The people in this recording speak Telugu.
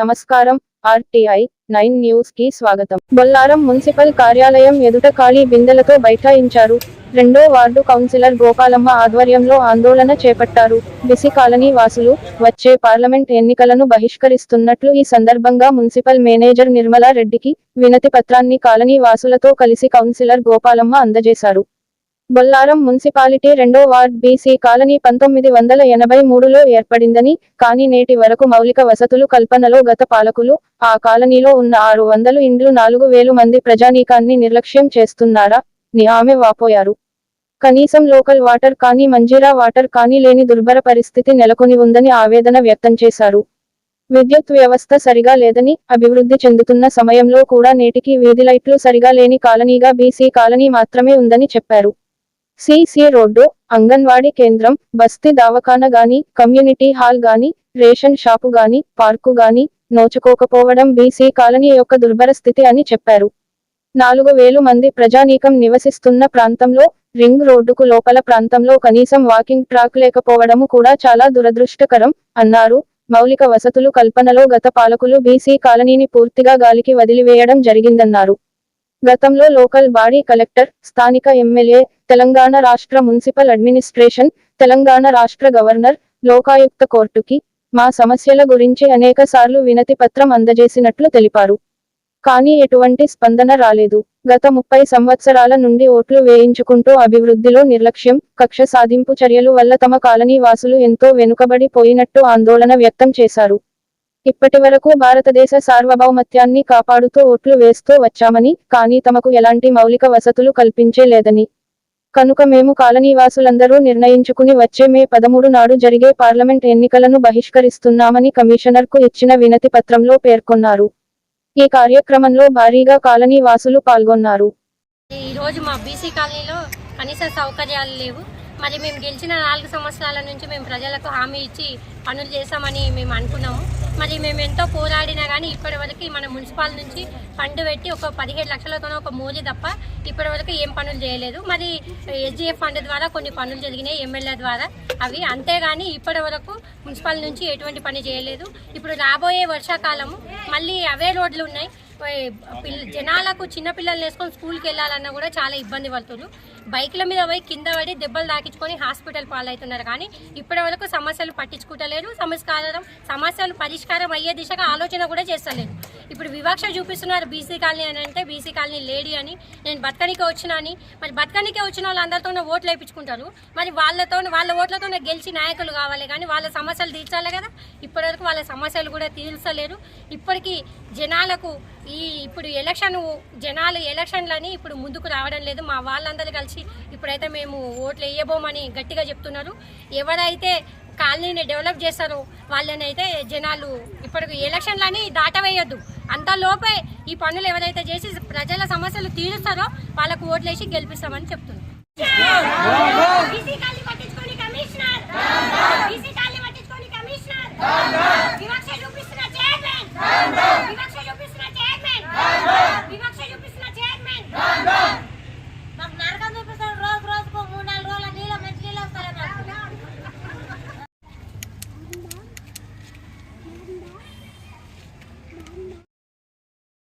నమస్కారం ఆర్టీఐ నైన్ న్యూస్కి స్వాగతం. బొల్లారం మున్సిపల్ కార్యాలయం ఎదుట ఖాళీ బిందెలతో బైఠాయించారు. రెండో వార్డు కౌన్సిలర్ గోపాలమ్మ ఆధ్వర్యంలో ఆందోళన చేపట్టారు. బిసి కాలనీ వాసులు వచ్చే పార్లమెంట్ ఎన్నికలను బహిష్కరిస్తున్నట్లు ఈ సందర్భంగా మున్సిపల్ మేనేజర్ నిర్మలా రెడ్డికి వినతి పత్రాన్ని కాలనీ వాసులతో కలిసి కౌన్సిలర్ గోపాలమ్మ అందజేశారు. బొల్లారం మున్సిపాలిటీ రెండో వార్డ్ బీసీ కాలనీ పంతొమ్మిది వందల ఎనభై మూడులో ఏర్పడిందని కానీ నేటి వరకు మౌలిక వసతులు కల్పనలో గత పాలకులు ఆ కాలనీలో ఉన్న ఆరు వందలు ఇండ్లు నాలుగు వేలు మంది ప్రజానీకాన్ని నిర్లక్ష్యం చేస్తున్నారా? ని ఆమె వాపోయారు. కనీసం లోకల్ వాటర్ కానీ మంజీరా వాటర్ కానీ లేని దుర్భర పరిస్థితి నెలకొని ఉందని ఆవేదన వ్యక్తం చేశారు. విద్యుత్ వ్యవస్థ సరిగా లేదని అభివృద్ధి చెందుతున్న సమయంలో కూడా నేటికి వీధి లైట్లు సరిగా లేని కాలనీగా బీసీ కాలనీ మాత్రమే ఉందని చెప్పారు. సిసి రోడ్డు అంగన్వాడీ కేంద్రం బస్తీ దవాఖాన గాని కమ్యూనిటీ హాల్ గాని రేషన్ షాపు గాని పార్కు గాని నోచుకోకపోవడం బీసీ కాలనీ యొక్క దుర్భర స్థితి అని చెప్పారు. నాలుగు వేలు మంది ప్రజానీకం నివసిస్తున్న ప్రాంతంలో రింగ్ రోడ్డుకు లోపల ప్రాంతంలో కనీసం వాకింగ్ ట్రాక్ లేకపోవడము కూడా చాలా దురదృష్టకరం అన్నారు. మౌలిక వసతులు కల్పనలో గత పాలకులు బీసీ కాలనీని పూర్తిగా గాలికి వదిలివేయడం జరిగిందన్నారు. గతంలో లోకల్ బాడీ కలెక్టర్ స్థానిక ఎమ్మెల్యే తెలంగాణ రాష్ట్ర మున్సిపల్ అడ్మినిస్ట్రేషన్ తెలంగాణ రాష్ట్ర గవర్నర్ లోకాయుక్త కోర్టుకి మా సమస్యల గురించి అనేక సార్లు వినతి పత్రం అందజేసినట్లు తెలిపారు. కానీ ఎటువంటి స్పందన రాలేదు. గత ముప్పై సంవత్సరాల నుండి ఓట్లు వేయించుకుంటూ అభివృద్ధిలో నిర్లక్ష్యం కక్ష సాధింపు చర్యలు వల్ల తమ కాలనీ వాసులు ఎంతో వెనుకబడి పోయినట్టు ఆందోళన వ్యక్తం చేశారు. ఇప్పటి వరకు భారతదేశ సార్వభౌమత్యాన్ని కాపాడుతూ ఓట్లు వేస్తూ వచ్చామని కానీ తమకు ఎలాంటి మౌలిక వసతులు కల్పించే లేదని. కనుక మేము కాలనీవాసులందరూ నిర్ణయించుకుని వచ్చే మే పదమూడు నాడు జరిగే పార్లమెంట్ ఎన్నికలను బహిష్కరిస్తున్నామని కమిషనర్కు ఇచ్చిన వినతి పత్రంలో పేర్కొన్నారు. ఈ కార్యక్రమంలో భారీగా కాలనీ వాసులు పాల్గొన్నారు. ఈ మా బీసీ కాలనీలో కనీస సౌకర్యాలు లేవు. మరి మేము గెలిచిన నాలుగు సంవత్సరాల నుంచి మేము ప్రజలకు హామీ ఇచ్చి పనులు చేస్తామని మేము అనుకున్నాము. మరి మేము ఎంతో పోరాడినా కానీ ఇప్పటివరకు మన మున్సిపాల్ నుంచి ఫండ్ పెట్టి ఒక పదిహేడు లక్షలతోనే ఒక మోజీ తప్ప ఇప్పటివరకు ఏం పనులు చేయలేదు. మరి ఎస్జిఎఫ్ ఫండ్ ద్వారా కొన్ని పనులు జరిగినాయి ఎమ్మెల్యే ద్వారా. అవి అంతేగాని ఇప్పటి వరకు మున్సిపల్ నుంచి ఎటువంటి పని చేయలేదు. ఇప్పుడు రాబోయే వర్షాకాలము మళ్ళీ అవే రోడ్లు ఉన్నాయి. జనాలకు చిన్నపిల్లలు వేసుకొని స్కూల్కి వెళ్ళాలన్నా కూడా చాలా ఇబ్బంది పడుతున్నారు బైక్ల మీద పోయి కింద పడి దెబ్బలు తాకించుకొని హాస్పిటల్ పాలవుతున్నారు. కానీ ఇప్పటి వరకు సమస్యలు పట్టించుకుంటలేరు. సమస్కారం సమస్యలు పరిష్కారం అయ్యే దిశగా ఆలోచన కూడా చేస్తలేరు. ఇప్పుడు వివక్ష చూపిస్తున్నారు బీసీ కాలనీ అని అంటే బీసీ కాలనీ లేడీ అని. నేను బతకనికే వచ్చిన అని. మరి బతకనికే వచ్చిన వాళ్ళందరితోనే ఓట్లు వేయించుకుంటారు. మరి వాళ్ళతో వాళ్ళ ఓట్లతో గెలిచి నాయకులు కావాలి కానీ వాళ్ళ సమస్యలు తీర్చాలి కదా. ఇప్పటివరకు వాళ్ళ సమస్యలు కూడా తీర్చలేరు. ఇప్పటికీ జనాలకు ఈ ఇప్పుడు ఎలక్షన్ జనాలు ఎలక్షన్లని ఇప్పుడు ముందుకు రావడం లేదు. మా వాళ్ళందరూ కలిసి ఇప్పుడైతే మేము ఓట్లు వేయబోమని గట్టిగా చెప్తున్నారు. ఎవరైతే కాలనీని డెవలప్ చేస్తారు వాళ్ళని అయితే జనాలు ఇప్పుడు ఎలక్షన్లని అంత అంతలోపే ఈ పనులు ఎవరైతే చేసి ప్రజల సమస్యలు తీరుస్తారో వాళ్ళకు ఓట్లేసి గెలిపిస్తామని చెప్తున్నారు వివక్ష